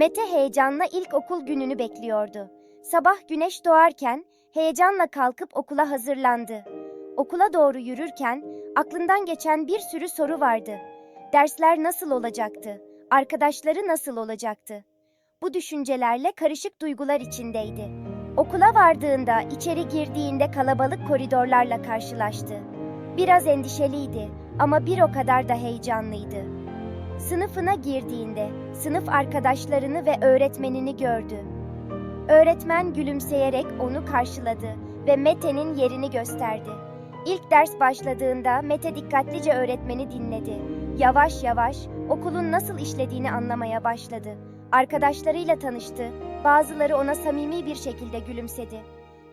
Mete heyecanla ilk okul gününü bekliyordu. Sabah güneş doğarken heyecanla kalkıp okula hazırlandı. Okula doğru yürürken aklından geçen bir sürü soru vardı. Dersler nasıl olacaktı? Arkadaşları nasıl olacaktı? Bu düşüncelerle karışık duygular içindeydi. Okula vardığında, içeri girdiğinde kalabalık koridorlarla karşılaştı. Biraz endişeliydi ama bir o kadar da heyecanlıydı. Sınıfına girdiğinde sınıf arkadaşlarını ve öğretmenini gördü. Öğretmen gülümseyerek onu karşıladı ve Mete'nin yerini gösterdi. İlk ders başladığında Mete dikkatlice öğretmeni dinledi. Yavaş yavaş okulun nasıl işlediğini anlamaya başladı. Arkadaşlarıyla tanıştı. Bazıları ona samimi bir şekilde gülümsedi.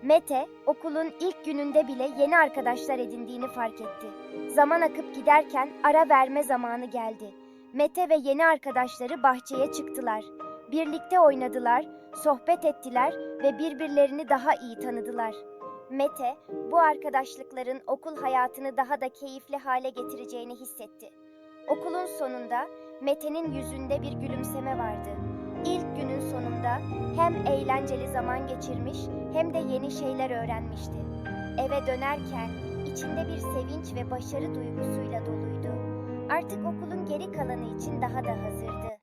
Mete, okulun ilk gününde bile yeni arkadaşlar edindiğini fark etti. Zaman akıp giderken ara verme zamanı geldi. Mete ve yeni arkadaşları bahçeye çıktılar. Birlikte oynadılar, sohbet ettiler ve birbirlerini daha iyi tanıdılar. Mete, bu arkadaşlıkların okul hayatını daha da keyifli hale getireceğini hissetti. Okulun sonunda Mete'nin yüzünde bir gülümseme vardı. İlk günün sonunda hem eğlenceli zaman geçirmiş hem de yeni şeyler öğrenmişti. Eve dönerken içinde bir sevinç ve başarı duygusuyla doluydu. Artık okulun geri kalanı için daha da hazırdı.